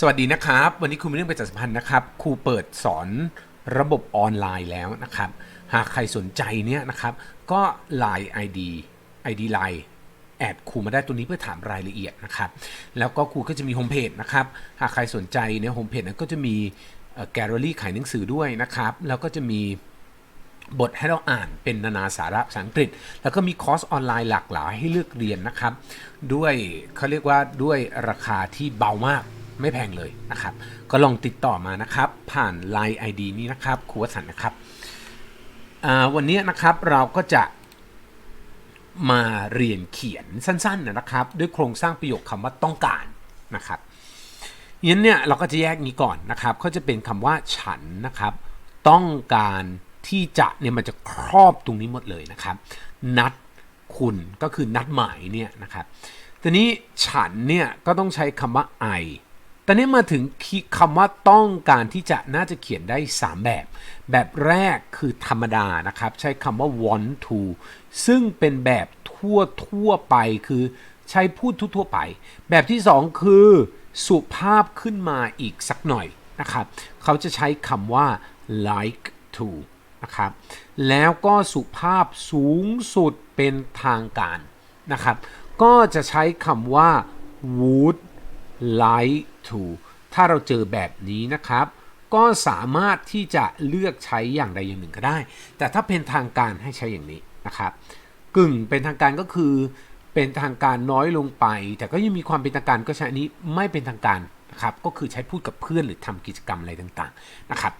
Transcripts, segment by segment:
สวัสดีนะครับ วันนี้ครูมีเรื่องประชาสัมพันธ์นะครับครูเปิดสอนระบบออนไลน์แล้วนะครับ หากใครสนใจเนี่ยนะครับ ก็ Line ID ID Line แอดครูมาได้ตัวนี้เพื่อถามรายละเอียดนะครับ แล้วก็ครูก็จะมีโฮมเพจนะครับ หากใครสนใจเนี่ยโฮมเพจนั้นก็จะมีแกลเลอรี่ขายหนังสือด้วยนะครับ แล้วก็จะมีบทให้เราอ่านเป็นนานาสาระภาษาอังกฤษ แล้วก็มีคอร์สออนไลน์หลากหลายให้เลือกเรียนนะครับ ด้วยเขาเรียกว่าด้วยราคาที่เบามาก ไม่แพงเลยนะครับ ก็ลองติดต่อมานะครับ ผ่าน Line ID นี้นะครับครูวสันนะครับ วันนี้นะครับเราก็จะมาเรียนเขียนสั้นๆนะครับ ด้วยโครงสร้างประโยคคำว่าต้องการนะครับงั้นเนี่ยเราก็จะแยกนี้ก่อนนะครับก็จะเป็นคำว่าฉันนะครับ ต้องการที่จะเนี่ยมันจะครอบตรงนี้หมดเลยนะครับ นัดคุณก็คือนัดหมายเนี่ยนะครับทีนี้ฉันเนี่ยก็ต้องใช้คำว่า I ตอนนี้มาถึงคำว่าต้องการที่จะน่าจะเขียนได้ 3 แบบ แบบแรกคือธรรมดานะครับ ใช้คำว่า want to ซึ่งเป็นแบบทั่วทั่วไปคือใช้พูดทั่วไป แบบที่ 2 คือสุภาพขึ้นมาอีกสักหน่อยนะครับ เขาจะใช้คำว่า like to นะครับ แล้วก็สุภาพสูงสุดเป็นทางการนะครับ ก็จะใช้คำว่า would like to ถ้าเราเจอแบบนี้นะครับ ก็สามารถที่จะเลือกใช้อย่างใดอย่างหนึ่งก็ได้ แต่ถ้าเป็นทางการให้ใช้อย่างนี้นะครับกึ่งเป็นทางการก็คือเป็นทางการน้อยลงไป แต่ก็ยังมีความเป็นทางการก็ใช้อนี้ไม่เป็นทางการนะครับก็คือใช้พูดกับเพื่อนหรือทำกิจกรรมอะไรต่างๆนะครับ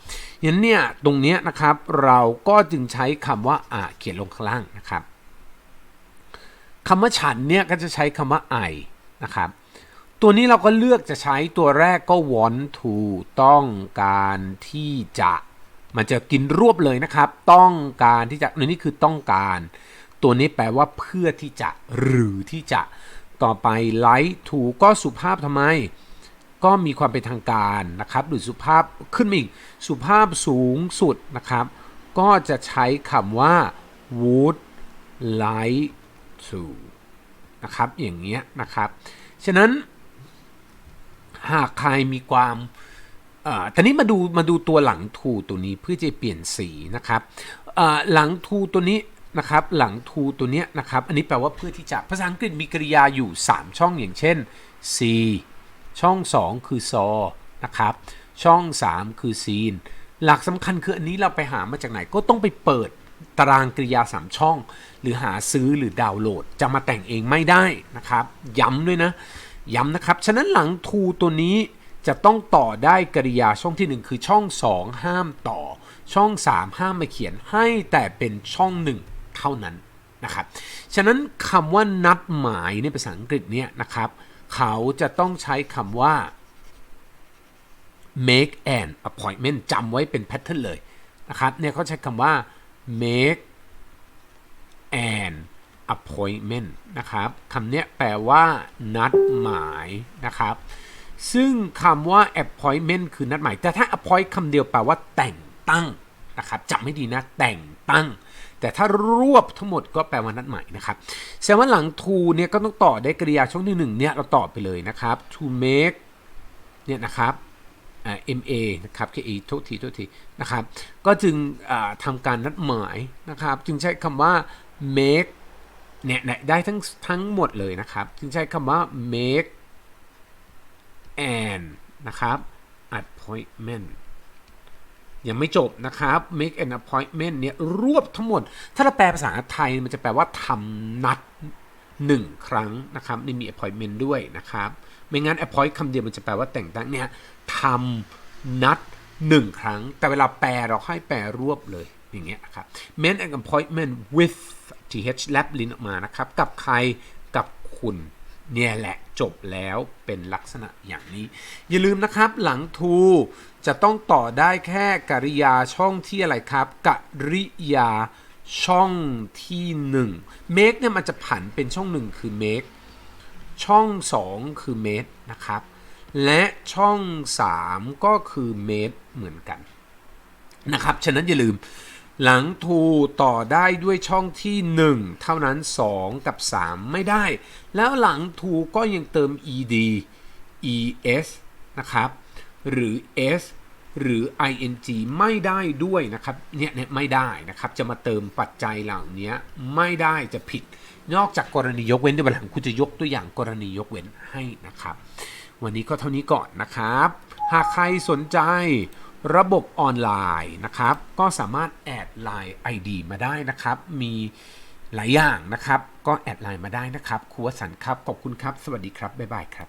ย่างนี้เนี่ยตรงเนี้ยนะครับเราก็จึงใช้คำว่าอ่าเขียนลงข้างล่างนะครับคำว่าฉันเนี่ยก็จะใช้คำว่า I นะครับ ตัวนี้เราก็เลือกจะใช้ตัวแรกก็ want to ต้องการที่จะ มันจะกินรวบเลยนะครับ ต้องการที่จะนี่คือต้องการ ตัวนี้แปลว่าเพื่อที่จะหรือที่จะต่อไป like to ก็สุภาพทำไม ก็มีความเป็นทางการนะครับ หรือสุภาพขึ้นมาอีกสุภาพสูงสุดนะครับ ก็จะใช้คำว่า would like to นะครับ อย่างเงี้ยนะครับ ฉะนั้น หากใครมีความอตอนนี้มาดูมาดูตัวหลังทูตัวนี้เพื่อจะเปลี่ยนสีนะครับหลังทูตัวนี้นะครับหลังทูตัวเนี้ยนะครับอันนี้แปลว่าเพื่อที่จะภาษาอังกฤษมีกริยาอยู่ 3 ช่องอย่างเช่น see ช่อง 2 คือ saw นะครับช่อง 3 คือ seen หลักสำคัญคืออันนี้เราไปหามาจากไหนก็ต้องไปเปิดตารางกริยา 3 ช่อง หรือหาซื้อหรือดาวน์โหลด จะมาแต่งเองไม่ได้นะครับ ย้ำด้วยนะ ย้ำนะครับ ฉะนั้นหลัง to ตัวนี้จะต้องต่อได้กริยาช่องที่ 1 คือช่อง 2 ห้ามต่อ ช่อง 3 ห้ามมาเขียนให้แต่เป็นช่อง 1 เท่านั้นนะครับ ฉะนั้นคำว่านัดหมายในภาษาอังกฤษเนี่ยนะครับ เขาจะต้องใช้คำว่า make an appointment จำไว้เป็นแพทเทิร์นเลยนะครับ เนี่ยเขาใช้คำว่า make an appointment นะครับคำนี้แปลว่านัดหมายนะครับ ซึ่งคำว่า appointment คือนัดหมาย แต่ถ้า appoint คำเดียวแปลว่าแต่งตั้งนะครับจำไม่ดีนะแต่งตั้ง แต่ถ้ารวบทั้งหมดก็แปลว่านัดหมายนะครับแสดงว่าหลัง to เนี่ยก็ต้องต่อได้กริยาช่องที่หนึ่งเนี่ยเราต่อไปเลยนะครับ to make เนี่ยนะครับอ่า MA นะครับ KE โทษทีโทษทีนะครับ ก็จึงทำการนัดหมายนะครับ จึงใช้คำว่า make เนี่ยได้ทั้งทั้งหมดเลยนะครับจึงใช้คำว่า make an นะครับ appointment ยังไม่จบนะครับ make an appointment เนี่ยรวบทั้งหมด ถ้าเราแปลภาษาไทยมันจะแปลว่าทำนัดหนึ่งครั้งนะครับนี่มี appointment ด้วยนะครับ ไม่งั้น appoint คำเดียวมันจะแปลว่าแต่งตั้งเนี่ยทำนัดหนึ่งครั้ง แต่เวลาแปลเราให้แปลรวบเลย อย่างเงี้ยครับ make an appointment with th แลบลิ้นออกมานะครับ กับใครกับคุณเนี่ยแหละจบแล้วเป็นลักษณะอย่างนี้ อย่าลืมนะครับหลัง to จะต้องต่อได้แค่กริยาช่องที่อะไรครับกริยาช่องที่ 1 make เนี่ยมันจะผันเป็นช่อง 1 คือ make ช่อง 2 คือ made นะครับ และช่อง 3 ก็คือ made เหมือนกันนะครับ ฉะนั้นอย่าลืม หลัง to ต่อได้ด้วยช่องที่ 1 เท่านั้น 2 กับ 3 ไม่ได้ แล้วหลัง to ก็ยังเติม ed es นะครับ หรือ s หรือ ing ไม่ได้ด้วยนะครับ เนี่ยเนี่ยไม่ได้นะครับ จะมาเติมปัจจัยเหล่านี้ไม่ได้จะผิด นอกจากกรณียกเว้นในวันหลังคุณจะยกตัวอย่างกรณียกเว้นให้นะครับ วันนี้ก็เท่านี้ก่อนนะครับ หากใครสนใจ ระบบออนไลน์นะครับ ก็สามารถแอดไลน์ ID มาได้นะครับ มีหลายอย่างนะครับ ก็แอดไลน์มาได้นะครับครูวสันต์ครับ ขอบคุณครับ สวัสดีครับ บ๊ายบายครับ